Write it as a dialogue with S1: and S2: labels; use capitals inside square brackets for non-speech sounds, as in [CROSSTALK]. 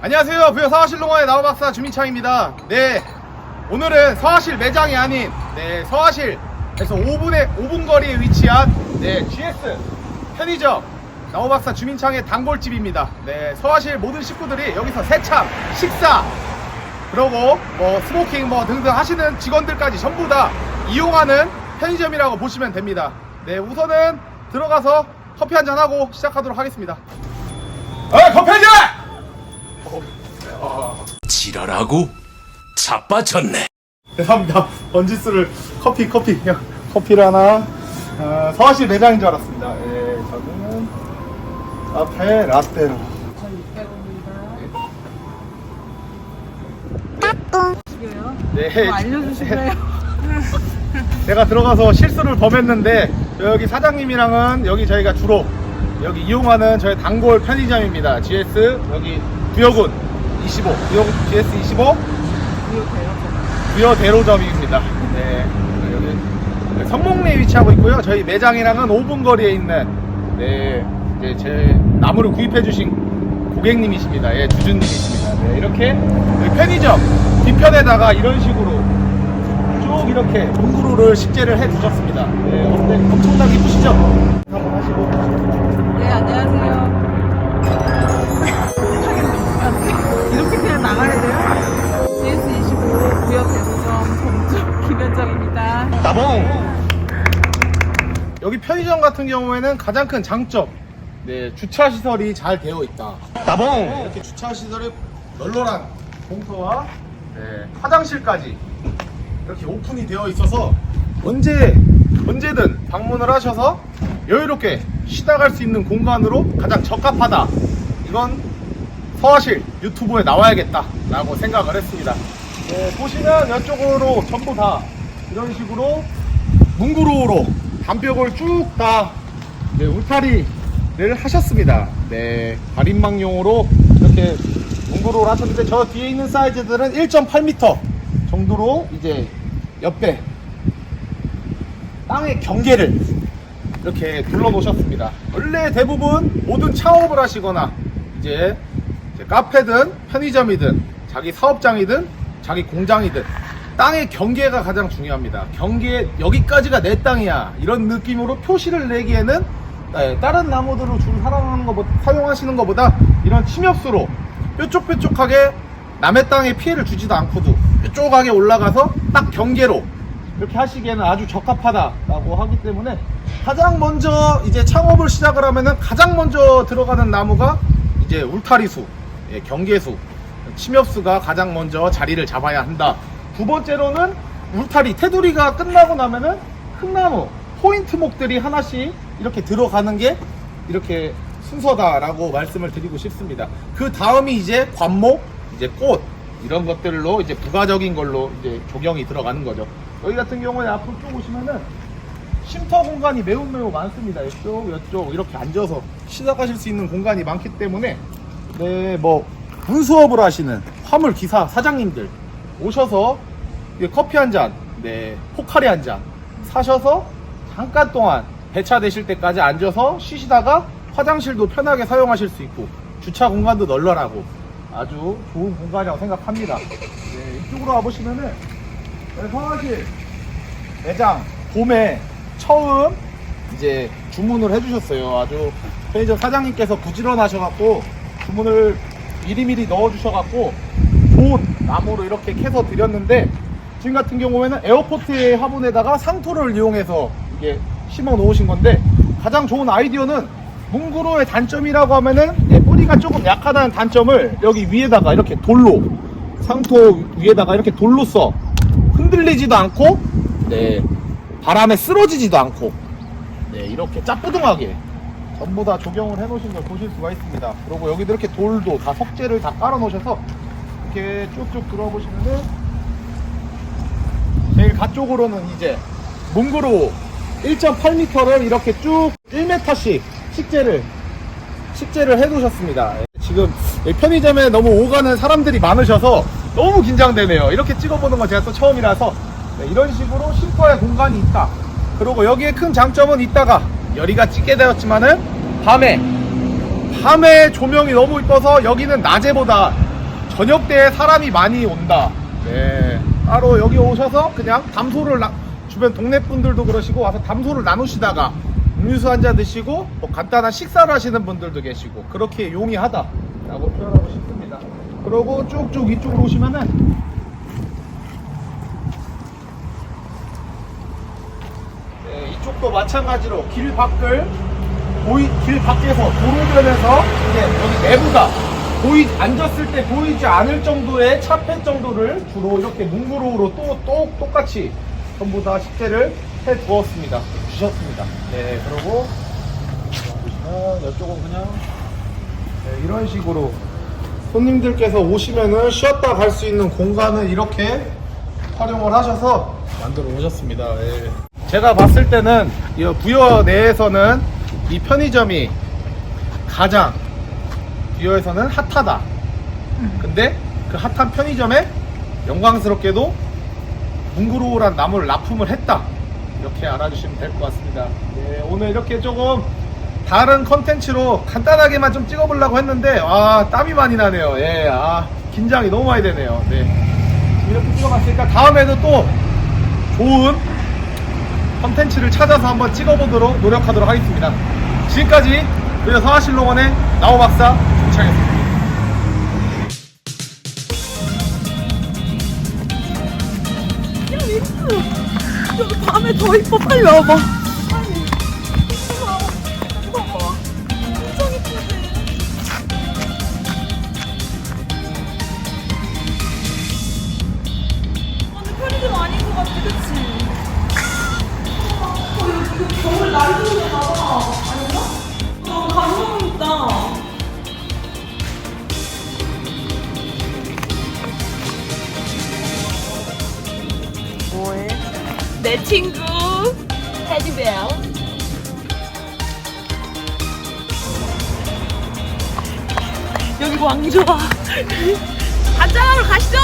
S1: 안녕하세요. 부여 서하실농원의 나우박사 주민창입니다. 네. 오늘은 서하실 매장이 아닌, 네, 서하실에서 5분의, 5분 거리에 위치한, 네, GS 편의점 나우박사 주민창의 단골집입니다. 네, 서하실 모든 식구들이 여기서 세참, 식사, 그러고 뭐 스모킹 뭐 등등 하시는 직원들까지 전부 다 이용하는 편의점이라고 보시면 됩니다. 네, 우선은 들어가서 커피 한잔 하고 시작하도록 하겠습니다. 어, 커피 한 잔!
S2: 지랄하고 자빠졌네.
S1: 죄송합니다. 번지수를 커피 커피 그냥 커피를 하나 어, 서하실 매장인 줄 알았습니다. 예, 저는 앞에 라떼로.
S3: 이거요?
S1: 네.
S3: 뭐 알려주실래요? [LAUGHS]
S1: 제가 들어가서 실수를 범했는데 여기 사장님이랑은 여기 저희가 주로 여기 이용하는 저희 단골 편의점입니다. GS 여기 부여군 25 부여군 GS 25
S3: 이거 돼요?
S1: 부여 대로점입니다. 네. 여기 성목리에 위치하고 있고요. 저희 매장이랑은 5분 거리에 있는 네. 이제 제 나무를 구입해 주신 고객님이십니다. 예, 주주님이십니다. 네, 이렇게 편의점 뒤편에다가 이런 식으로 쭉 이렇게 농구로를 식재를 해 두셨습니다. 네? 엄청나게 이쁘시죠? 한번 하시고.
S3: 네, 안녕하세요. 이렇게 그냥 나가야 돼요? GS25 구역 대소점 점주 김현정입니다.
S1: 여기 편의점 같은 경우에는 가장 큰 장점 네 주차 시설이 잘 되어 있다 따봉 이렇게 주차 시설이 널널한 공터와 네, 화장실까지 이렇게 오픈이 되어 있어서 언제 언제든 방문을 하셔서 여유롭게 쉬다 갈 수 있는 공간으로 가장 적합하다 이건 서하실 유튜브에 나와야겠다 라고 생각을 했습니다 네, 보시면 이쪽으로 전부 다 이런 식으로 문구로로 담벽을 쭉다 네, 울타리를 하셨습니다. 네, 가림막용으로 이렇게 문구로를 하셨는데 저 뒤에 있는 사이즈들은 1.8m 정도로 이제 옆에 땅의 경계를 이렇게 둘러 놓으셨습니다. 원래 대부분 모든 창업을 하시거나 이제 카페든 편의점이든 자기 사업장이든 자기 공장이든 땅의 경계가 가장 중요합니다. 경계 여기까지가 내 땅이야 이런 느낌으로 표시를 내기에는 네, 다른 나무들을 주로 사용하는 것 사용하시는 것보다 이런 침엽수로 뾰족뾰족하게 남의 땅에 피해를 주지도 않고도 뾰족하게 올라가서 딱 경계로 이렇게 하시기에는 아주 적합하다라고 하기 때문에 가장 먼저 이제 창업을 시작을 하면은 가장 먼저 들어가는 나무가 이제 울타리수, 예, 경계수, 침엽수가 가장 먼저 자리를 잡아야 한다. 두 번째로는 울타리, 테두리가 끝나고 나면은 흙나무, 포인트목들이 하나씩 이렇게 들어가는 게 이렇게 순서다라고 말씀을 드리고 싶습니다. 그 다음이 이제 관목, 이제 꽃 이런 것들로 이제 부가적인 걸로 이제 조경이 들어가는 거죠. 여기 같은 경우에 앞으로 쭉 오시면은 쉼터 공간이 매우 매우 많습니다. 이쪽, 이쪽 이렇게 앉아서 시작하실 수 있는 공간이 많기 때문에 네, 뭐 분수업을 하시는 화물 기사 사장님들 오셔서 이게 커피 한 잔, 네, 포카리 한 잔 사셔서 잠깐 동안 배차되실 때까지 앉아서 쉬시다가 화장실도 편하게 사용하실 수 있고 주차 공간도 널널하고 아주 좋은 공간이라고 생각합니다. 네, 이쪽으로 와보시면은 네, 성화실 매장 봄에 처음 이제 주문을 해주셨어요. 아주 편의점 사장님께서 부지런하셔갖고 주문을 미리미리 넣어주셔갖고 좋은 나무로 이렇게 캐서 드렸는데 지금 같은 경우에는 에어포트의 화분에다가 상토를 이용해서 이게 심어 놓으신 건데 가장 좋은 아이디어는 문구로의 단점이라고 하면은 예, 뿌리가 조금 약하다는 단점을 여기 위에다가 이렇게 돌로 상토 위에다가 이렇게 돌로 써. 흔들리지도 않고 네 바람에 쓰러지지도 않고 네 이렇게 짜뿌둥하게 전부 다 조경을 해 놓으신 걸 보실 수가 있습니다 그리고 여기도 이렇게 돌도 다 석재를 다 깔아 놓으셔서 이렇게 쭉쭉 들어보시면은 제일 가쪽으로는 이제 문구로 1.8m를 이렇게 쭉 1m씩 식재를 식재를 해 놓으셨습니다. 지금 이 편의점에 너무 오가는 사람들이 많으셔서 너무 긴장되네요. 이렇게 찍어보는 건 제가 또 처음이라서 네, 이런 식으로 쉼터의 공간이 있다. 그리고 여기에 큰 장점은 있다가 열이가 찌게 되었지만은 밤에 밤에 조명이 너무 이뻐서 여기는 낮에보다 저녁 때 사람이 많이 온다. 네. 따로 여기 오셔서 그냥 담소를 나- 주변 동네 분들도 그러시고 와서 담소를 나누시다가 음료수 한 잔 드시고 뭐 간단한 식사를 하시는 분들도 계시고 그렇게 용이하다라고 표현하고 싶습니다. 그리고 쭉쭉 이쪽으로 오시면은 네, 이쪽도 마찬가지로 길 밖을 보이 길 밖에서 도로변에서 이제 여기 내부가 보이 앉았을 때 보이지 않을 정도의 차폐 정도를 주로 이렇게 문구로로 또, 또 똑같이 전부 다 식재를 해 두었습니다. 주셨습니다. 네, 그리고 보시면 이쪽은 그냥 네, 이런 식으로 손님들께서 오시면은 쉬었다 갈 수 있는 공간을 이렇게 활용을 하셔서 만들어 오셨습니다. 예. 제가 봤을 때는 이 부여 내에서는 이 편의점이 가장 부여에서는 핫하다. 근데 그 핫한 편의점에 영광스럽게도 뭉그로울한 나무를 납품을 했다. 이렇게 알아주시면 될 것 같습니다. 네, 오늘 이렇게 조금 다른 컨텐츠로 간단하게만 좀 찍어보려고 했는데 아 땀이 많이 나네요. 예, 아 긴장이 너무 많이 되네요. 네, 이렇게 찍어봤으니까 다음에도 또 좋은 컨텐츠를 찾아서 한번 찍어보도록 노력하도록 하겠습니다. 지금까지 그녀 성하실롱원의 나우 박사 김창이었습니다.
S3: 밤에 더 이뻐. 빨리 와봐. 내 친구. 테디베어 여기 왕 좋아 가자 우리 가시죠